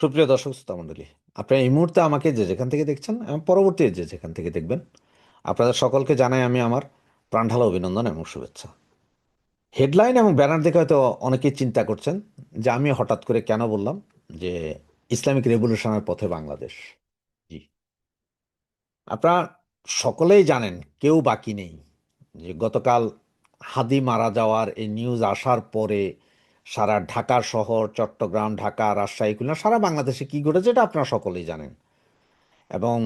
সুপ্রিয় দর্শক শ্রোতা মণ্ডলী, আপনারা এই মুহূর্তে আমাকে যে যেখান থেকে দেখছেন, এবং পরবর্তী যে যেখান থেকে দেখবেন, আপনাদের সকলকে জানাই আমি আমার প্রাণঢালা অভিনন্দন এবং শুভেচ্ছা। হেডলাইন এবং ব্যানার দেখে হয়তো অনেকেই চিন্তা করছেন যে আমি হঠাৎ করে কেন বললাম যে ইসলামিক রেভলিউশনের পথে বাংলাদেশ। জি। আপনারা সকলেই জানেন, কেউ বাকি নেই যে গতকাল হাদি মারা যাওয়ার এই নিউজ আসার পরে সারা ঢাকা শহর, চট্টগ্রাম, ঢাকা, রাজশাহী, খুলনা, সারা বাংলাদেশে কি ঘটেছে এটা আপনারা সকলেই জানেন। এবং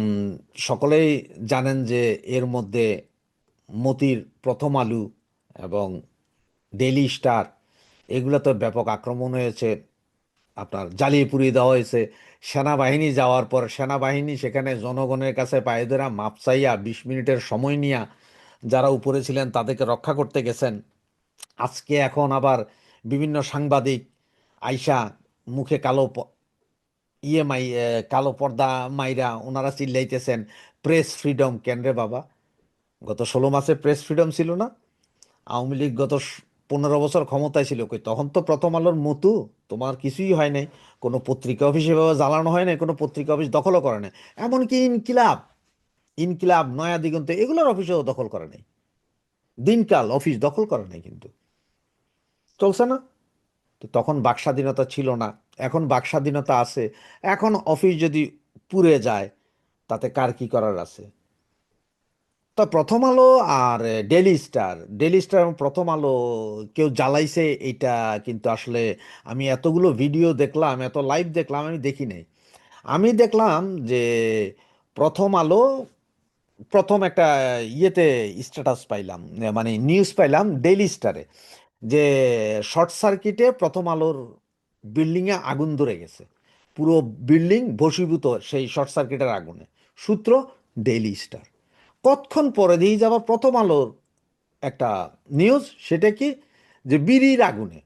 সকলেই জানেন যে এর মধ্যে মতির প্রথম আলু এবং ডেইলি স্টার, এগুলোতে ব্যাপক আক্রমণ হয়েছে। আপনার জ্বালিয়ে পুড়িয়ে দেওয়া হয়েছে। সেনাবাহিনী যাওয়ার পর সেনাবাহিনী সেখানে জনগণের কাছে পায়ে ধরা মাপ চাইয়া বিশ মিনিটের সময় নিয়া যারা উপরে ছিলেন তাদেরকে রক্ষা করতে গেছেন। আজকে এখন আবার বিভিন্ন সাংবাদিক আইসা মুখে কালো প- ইয়ে কালো পর্দা মাইরা ওনারা চিল্লাইতেছেন প্রেস ফ্রিডম কেন রে বাবা? গত ষোলো মাসে প্রেস ফ্রিডম ছিল না। আওয়ামী লীগ গত পনেরো বছর ক্ষমতায় ছিল। কই, তখন তো প্রথম আলোর মতো। তোমার কিছুই হয় নাই। কোনো পত্রিকা অফিস এভাবে জ্বালানো হয় নাই, কোনো পত্রিকা অফিস দখলও করে নাই। এমনকি ইনকিলাব ইনকিলাব, নয়া দিগন্ত এগুলোর অফিসও দখল করে নাই। দিনকাল অফিস দখল করে নাই কিন্তু। চলছে না? তো তখন বাকস্বাধীনতা ছিল না। এখন বাকস্বাধীনতা আছে। এখন অফিস যদি পুড়ে যায়, তাতে কার কি করার আছে? তা প্রথম আলো আর ডেলি স্টার। ডেলি স্টার এবং প্রথম আলো কেউ জ্বালাইছে এইটা কিন্তু আসলে আমি এতগুলো ভিডিও দেখলাম, এত লাইভ দেখলাম, আমি দেখি নাই। আমি দেখলাম যে প্রথম আলো, প্রথম একটা ইয়েতে স্ট্যাটাস পাইলাম মানে নিউজ পাইলাম ডেলি স্টারে। যে শর্ট সার্কিটে প্রথম আলোর বিল্ডিংয়ে আগুন ধরে গেছে। পুরো বিল্ডিং ভসীভূত সেই শর্ট সার্কিটের আগুনে। সূত্র ডেইলি স্টার। কতক্ষণ পরে দিয়ে যাবার প্রথম আলোর একটা নিউজ, সেটা কি? যে বিড়ির আগুনে।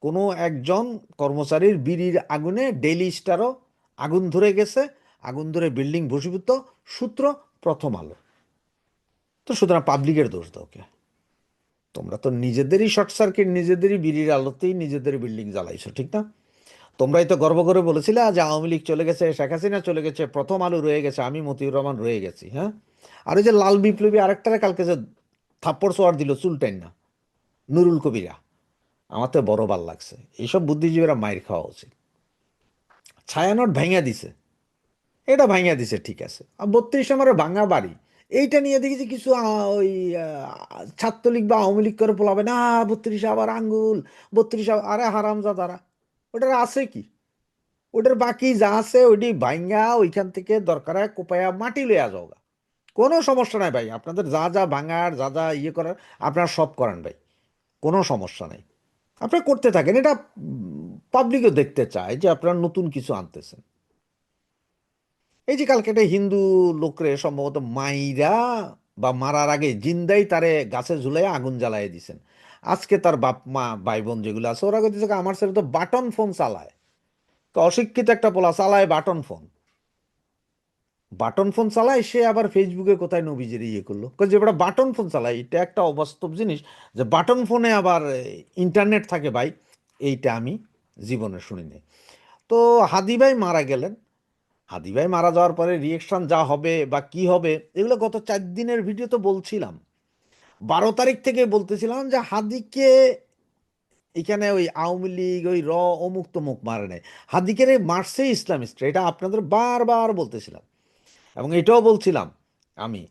কোনো একজন কর্মচারীর বিড়ির আগুনে ডেইলি স্টারও আগুন ধরে গেছে। আগুন ধরে বিল্ডিং ভসীভূত সূত্র প্রথম আলো। তো সুতরাং পাবলিকের দোষ দাও কে তোমরা তো নিজেদেরই শর্ট সার্কিট, নিজেদেরই বিড়ির আলোতেই নিজেদের বিল্ডিং জ্বালাইছো, ঠিক না? তোমরাই তো গর্ব করে বলেছিলে যে আওয়ামী লীগ চলে গেছে, শেখ হাসিনা চলে গেছে, প্রথম আলো রয়ে গেছে, আমি মতিউর রহমান রয়ে গেছি হ্যাঁ? আর ওই যে লাল বিপ্লবী আরেকটারে কালকে যে থাপ্পড় সোয়ার দিল চুলটাইন না, নুরুল কবিরা, আমার তো বড় ভালো লাগছে। এইসব বুদ্ধিজীবীরা মায়ের খাওয়া উচিত। ছায়ানট ভাঙা দিছে। এটা ভাঙিয়া দিছে, ঠিক আছে। আর বত্রিশ আমার ভাঙা বাড়ি এইটা নিয়ে দেখেছি কিছু ওই ছাত্রলীগ বা আওয়ামী লীগ করে বলাবে না, বত্রিশ আবার আঙ্গুল, বত্রিশে আরে হারামজা তারা ওটার আছে কি? ওটার বাকি যা আছে ওইটি ভাঙ্গা ওইখান থেকে দরকার হয় কোপায়া মাটি লইয়া যাও। কোনো সমস্যা নাই ভাই, আপনাদের যা যা ভাঙার, যা যা ইয়ে করার, আপনারা সব করেন ভাই, কোনো সমস্যা নেই। আপনারা করতে থাকেন, এটা পাবলিকও দেখতে চায় যে আপনারা নতুন কিছু আনতেছেন। এই যে কালকে একটা হিন্দু লোকরে সম্ভবত মাইরা বা মারার আগে জিন্দাই তারে গাছে ঝুলাই আগুন জ্বালায় দিছেন। আজকে তার বাপ, মা ভাই বোন যেগুলো আছে, ওরা কইতেছে আমার ছেলে তো বাটন ফোন চালায়। তো অশিক্ষিত একটা পোলা চালায় বাটন ফোন। বাটন ফোন চালায়, সে আবার ফেসবুকে কোথায় নবীজির ইয়ে করল? যে বেটা বাটন ফোন চালায়, এটা একটা অবাস্তব জিনিস যে বাটন ফোনে আবার ইন্টারনেট থাকে ভাই, এইটা আমি জীবনে শুনিনি। তো হাদি ভাই মারা গেলেন হাদি ভাই মারা যাওয়ার পরে রিয়েকশন যা হবে বা কি হবে, এগুলো গত চার দিনের ভিডিও তো বলছিলাম। বারো তারিখ থেকে বলতেছিলাম যে হাদিকে এখানে ওই আওয়ামী লীগ, ওই র অমুক তমুক মারে নাই। হাদিকে রে মারছে ইসলামিস্টরা এটা আপনাদের বারবার বলতেছিলাম। এবং এটাও বলছিলাম আমি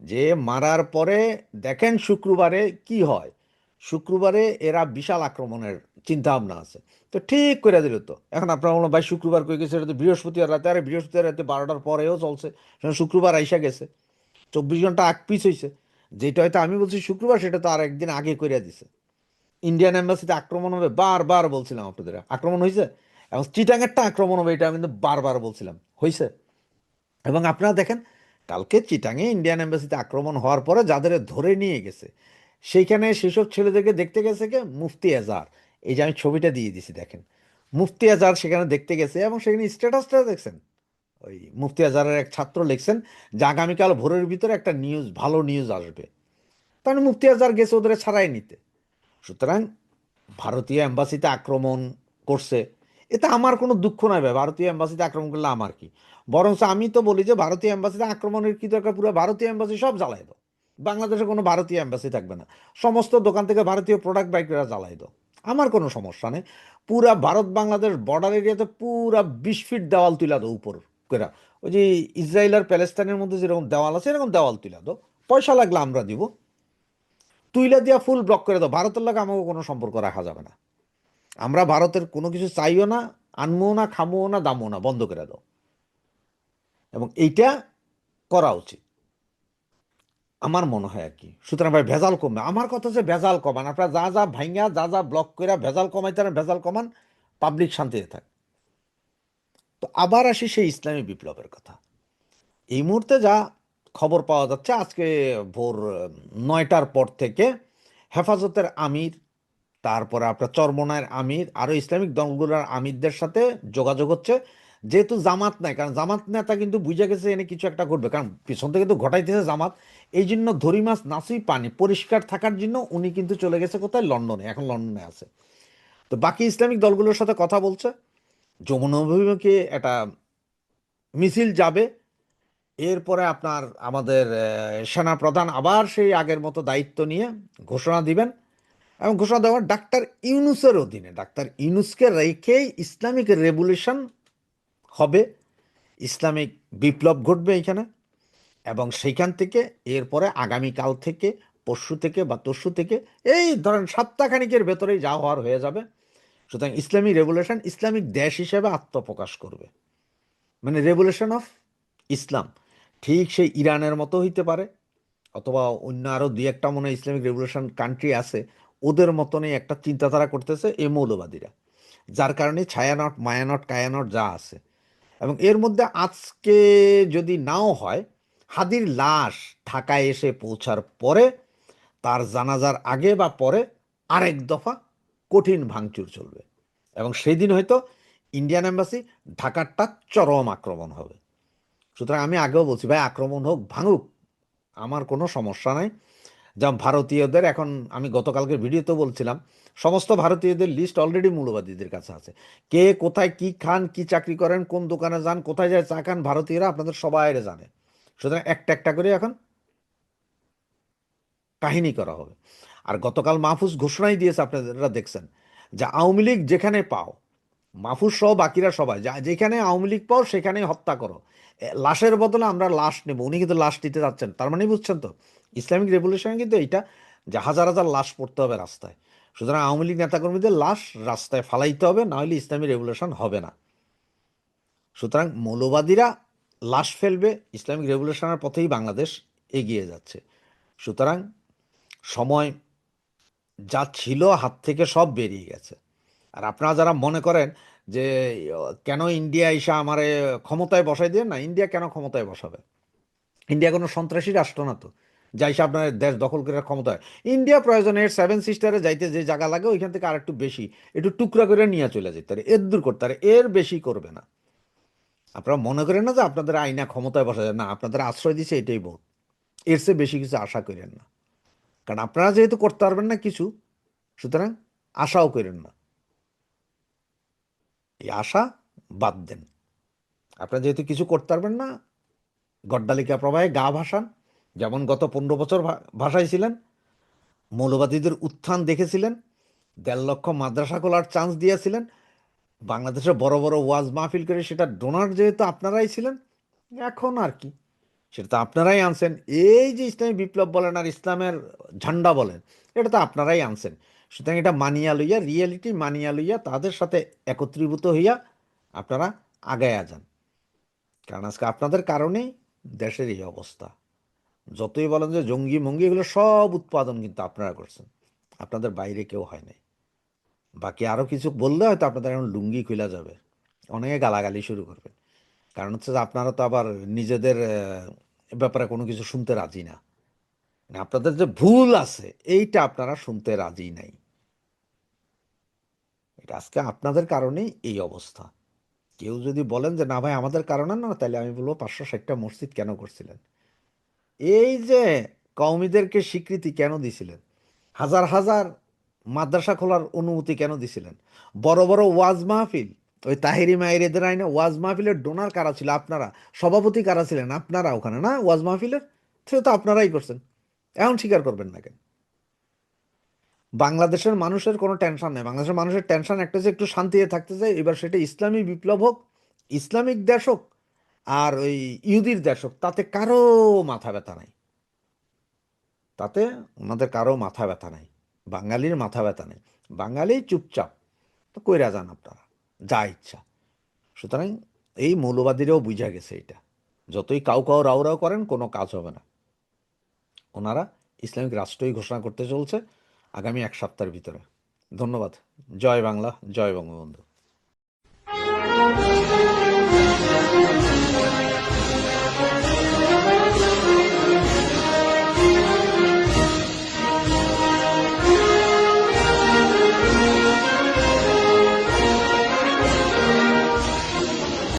যে মারার পরে দেখেন শুক্রবারে কি হয়। শুক্রবারে এরা বিশাল আক্রমণের চিন্তা ভাবনা আছে। তো ঠিক করে দিল তো। এখন আপনার মনে ভাই, শুক্রবার কই গেছে? এটা তো বৃহস্পতিবার রাতে। আরে বৃহস্পতিবার রাতে বারোটার পরেও চলছে। শুক্রবার আইসা গেছে। চব্বিশ ঘণ্টা আগ পিস হয়েছে যেটা হয়তো আমি বলছি শুক্রবার, সেটা তো আর একদিন আগে করে দিছে। ইন্ডিয়ান এম্বাসিতে আক্রমণ হবে, বারবার বলছিলাম আপনাদের। আক্রমণ হয়েছে এবং চিটাঙেরটা আক্রমণ হবে, এটা আমি কিন্তু বারবার বলছিলাম। হয়েছে এবং আপনারা দেখেন, কালকে চিটাঙে ইন্ডিয়ান এম্বাসিতে আক্রমণ হওয়ার পরে যাদের ধরে নিয়ে গেছে সেইখানে সেসব ছেলেদেরকে দেখতে গেছে কে? মুফতি আজার এই যে আমি ছবিটা দিয়ে দিছি, দেখেন। মুফতি আজার সেখানে দেখতে গেছে এবং সেখানে স্ট্যাটাসটা দেখছেন। ওই মুফতি আজারের এক ছাত্র লিখছেন যে আগামীকাল ভোরের ভিতরে একটা নিউজ, ভালো নিউজ আসবে। তার মানে মুফতি আজার গেছে ওদের ছাড়াই নিতে। সুতরাং ভারতীয় এম্বাসিতে আক্রমণ করছে। এতে আমার কোনো দুঃখ নাই ভাই, ভারতীয় এম্বাসিতে আক্রমণ করলে আমার কি? বরঞ্চ আমি তো বলি যে ভারতীয় এম্বাসিতে আক্রমণের কি দরকার? পুরো ভারতীয় এম্বাসি সব জ্বালাই বাংলাদেশে কোনো ভারতীয় অ্যাম্বাসি থাকবে না। সমস্ত দোকান থেকে ভারতীয় প্রোডাক্ট বাইকরা জ্বালাই দাও। আমার কোনো সমস্যা নেই। পুরা ভারত বাংলাদেশ বর্ডার এরিয়াতে পুরা বিশ ফিট দেওয়াল তুলা দো উপর করে। ওই যে ইসরায়েল আর প্যালেস্তাইনের মধ্যে যেরকম দেওয়াল আছে, এরকম দেওয়াল তুলা দো পয়সা লাগলে আমরা দিব। তুইলা দিয়া ফুল ব্লক করে দাও। ভারতের লাগে আমাকে কোনো সম্পর্ক রাখা যাবে না। আমরা ভারতের কোনো কিছু চাইও না আনব না খামো না, দামও না, বন্ধ করে দাও। এবং এইটা করা উচিত। আমার মনে হয় আর কি। সুতরাং ভাই, ভেজাল কমবে। আমার কথা হচ্ছে ভেজাল কমান। আপনারা যা যা ভাইঙ্গা, যা যা ব্লক করে ভেজাল কমাইতে ভেজাল কমান পাবলিক শান্তিতে থাক। তো আবার আসি সেই ইসলামী বিপ্লবের কথা। এই মুহূর্তে যা খবর পাওয়া যাচ্ছে, আজকে ভোর নয়টার পর থেকে হেফাজতের আমির, তারপরে আপনার চরমনায়ের আমির, আরও ইসলামিক দলগুলোর আমিরদের সাথে যোগাযোগ হচ্ছে। যেহেতু জামাত নাই কারণ জামাত নেতা কিন্তু বুঝে গেছে এনে কিছু একটা করবে কারণ পিছন থেকে তো ঘটাইতেছে জামাত। এই জন্য ধরি মাছ নাসুই পানি পরিষ্কার থাকার জন্য উনি কিন্তু চলে গেছে কোথায়? লন্ডনে এখন লন্ডনে আছে। তো বাকি ইসলামিক দলগুলোর সাথে কথা বলছে যমুনা অভিমুখে একটা মিছিল যাবে। এরপরে আপনার আমাদের আহ, সেনাপ্রধান আবার সেই আগের মতো দায়িত্ব নিয়ে ঘোষণা দিবেন। এবং ঘোষণা দেওয়ার ডাক্তার ইউনুসের অধীনে ডাক্তার ইউনুসকে রেখেই ইসলামিক রেভলিউশন হবে। ইসলামিক বিপ্লব ঘটবে এখানে এবং সেইখান থেকে এরপরে আগামীকাল থেকে, পরশু থেকে বা তরশু থেকে এই ধরেন সপ্তাহখানিকের ভেতরেই যা হওয়ার হয়ে যাবে। সুতরাং ইসলামিক রেভুলেশন ইসলামিক দেশ হিসেবে আত্মপ্রকাশ করবে। মানে রেভুলেশন অফ ইসলাম ঠিক সেই ইরানের মতো হইতে পারে অথবা অন্য আরও দুই একটা মনে ইসলামিক রেভুলেশন কান্ট্রি আছে, ওদের মতনই একটা চিন্তাধারা করতেছে এই মৌলবাদীরা। যার কারণে ছায়ানট, মায়ানট, কায়ানট যা আছে। এবং এর মধ্যে আজকে যদি নাও হয়, হাদির লাশ ঢাকায় এসে পৌঁছার পরে, তার জানাজার আগে বা পরে আরেক দফা কঠিন ভাঙচুর চলবে। এবং সেই দিন হয়তো ইন্ডিয়ান এম্বাসি ঢাকারটা চরম আক্রমণ হবে। সুতরাং আমি আগেও বলছি, ভাই, আক্রমণ হোক, ভাঙুক, আমার কোনো সমস্যা নাই। যেমন ভারতীয়দের, এখন আমি গতকালকে ভিডিওতে বলছিলাম, সমস্ত ভারতীয়দের লিস্ট অলরেডি মৌলবাদীদের কাছে আছে। কে কোথায় কি খান, কি চাকরি করেন, কোন দোকানে যান, কোথায় যায় চা খান, ভারতীয়রা আপনাদের সবাই জানে। সুতরাং একটা একটা করে এখন কাহিনী করা হবে। আর গতকাল মাহফুজ ঘোষণাই দিয়েছে আপনারা দেখছেন যে আওয়ামী লীগ যেখানে পাও, মাহফুজ সহ বাকিরা সবাই, যা যেখানে আওয়ামী লীগ পাও সেখানেই হত্যা করো। লাশের বদলে আমরা লাশ নেব। উনি কিন্তু লাশ দিতে যাচ্ছেন, তার মানে বুঝছেন তো? ইসলামিক রেভলিউশন কিন্তু এটা যে হাজার হাজার লাশ পড়তে হবে রাস্তায়। সুতরাং আওয়ামী লীগ নেতাকর্মীদের লাশ রাস্তায় ফালাইতে হবে, নাহলে ইসলামী রেভলিউশন হবে না। সুতরাং মৌলবাদীরা লাশ ফেলবে, ইসলামিক রেভলিউশনের পথেই বাংলাদেশ এগিয়ে যাচ্ছে। সুতরাং সময় যা ছিল হাত থেকে সব বেরিয়ে গেছে। আর আপনারা যারা মনে করেন যে, কেন ইন্ডিয়া এসে আমারে ক্ষমতায় বসাই দিয়ে না, ইন্ডিয়া কেন ক্ষমতায় বসাবে? ইন্ডিয়া কোনো সন্ত্রাসী রাষ্ট্র না তো। যাই সে আপনার দেশ দখল করার ক্ষমতা। হয় ইন্ডিয়া প্রয়োজনে সেভেন সিস্টারে যাইতে যে জায়গা লাগে, ওইখান থেকে আর একটু বেশি, একটু টুকরা করে নিয়ে চলে যেতে পারে। এর দূর করতে পারে, এর বেশি করবে না। আপনারা মনে করেন না যে আপনাদের আইনা ক্ষমতায় বসা যায়? না, আপনাদের আশ্রয় দিচ্ছে এটাই বহুত এর চেয়ে বেশি কিছু আশা করেন না। কারণ আপনারা যেহেতু করতে পারবেন না কিছু, সুতরাং আশাও করেন না। এই আশা বাদ দেন। আপনারা যেহেতু কিছু করতে পারবেন না, গড্ডালিকা প্রবাহে গা ভাসান। যেমন গত পনেরো বছর ভা- ভাসাইছিলেন মৌলবাদীদের উত্থান দেখেছিলেন, দেড় লক্ষ মাদ্রাসা খোলার চান্স দিয়েছিলেন বাংলাদেশে বড় বড় ওয়াজ মাহফিল করে সেটা ডোনার যেহেতু আপনারাই ছিলেন, এখন আর কি? সেটা তো আপনারাই আনছেন। এই যে ইসলামী বিপ্লব বলেন আর ইসলামের ঝান্ডা বলেন, এটা তো আপনারাই আনছেন। সুতরাং এটা মানিয়া লইয়া রিয়েলিটি মানিয়া লইয়া তাদের সাথে একত্রীভূত হইয়া আপনারা আগায়া যান। কারণ আজকে আপনাদের কারণেই দেশের এই অবস্থা। যতই বলেন যে জঙ্গি মঙ্গি, এগুলো সব উৎপাদন কিন্তু আপনারা করছেন। আপনাদের বাইরে কেউ হয় নাই। বাকি আরও কিছু বললে হয়তো আপনাদের এখন লুঙ্গি খুলা যাবে। অনেকে গালাগালি শুরু করবে কারণ হচ্ছে যে আপনারা তো আবার নিজেদের ব্যাপারে কোনো কিছু শুনতে রাজি না। মানে আপনাদের যে ভুল আছে, এইটা আপনারা শুনতে রাজি নাই। এটা আজকে আপনাদের কারণেই এই অবস্থা। কেউ যদি বলেন যে, না ভাই, আমাদের কারণে না, তাহলে আমি বলব পাঁচশো ষাটটা মসজিদ কেন করছিলেন? এই যে কওমিদেরকে স্বীকৃতি কেন দিছিলেন? হাজার হাজার মাদ্রাসা খোলার অনুমতি কেন দিছিলেন? বড় বড় ওয়াজ মাহফিল, ওই তাহিরি মাহিরেদের আইনে ওয়াজ মাহফিলের ডোনার কারা ছিল আপনারা? সভাপতি কারা ছিলেন? আপনারা ওখানে না ওয়াজ মাহফিলের? সে তো আপনারাই করছেন। এখন স্বীকার করবেন না কেন? বাংলাদেশের মানুষের কোনো টেনশন নেই। বাংলাদেশের মানুষের টেনশন একটা যে একটু শান্তিতে থাকতে চায় এবার সেটা ইসলামী বিপ্লব হোক, ইসলামিক দেশ হোক আর ওই ইহুদির দেশ হোক তাতে কারও মাথা ব্যথা নাই। তাতে ওনাদের কারও মাথা ব্যথা নাই, বাঙালির মাথা ব্যথা নেই। বাঙালি চুপচাপ, তো কইরা যান আপনারা, যা ইচ্ছা। সুতরাং এই মৌলবাদীরাও বুঝা গেছে এটা। যতই কাউ কাউ রাও রাও করেন, কোনো কাজ হবে না। ওনারা ইসলামিক রাষ্ট্রই ঘোষণা করতে চলছে আগামী এক সপ্তাহের ভিতরে। ধন্যবাদ। জয় বাংলা, জয় বঙ্গবন্ধু।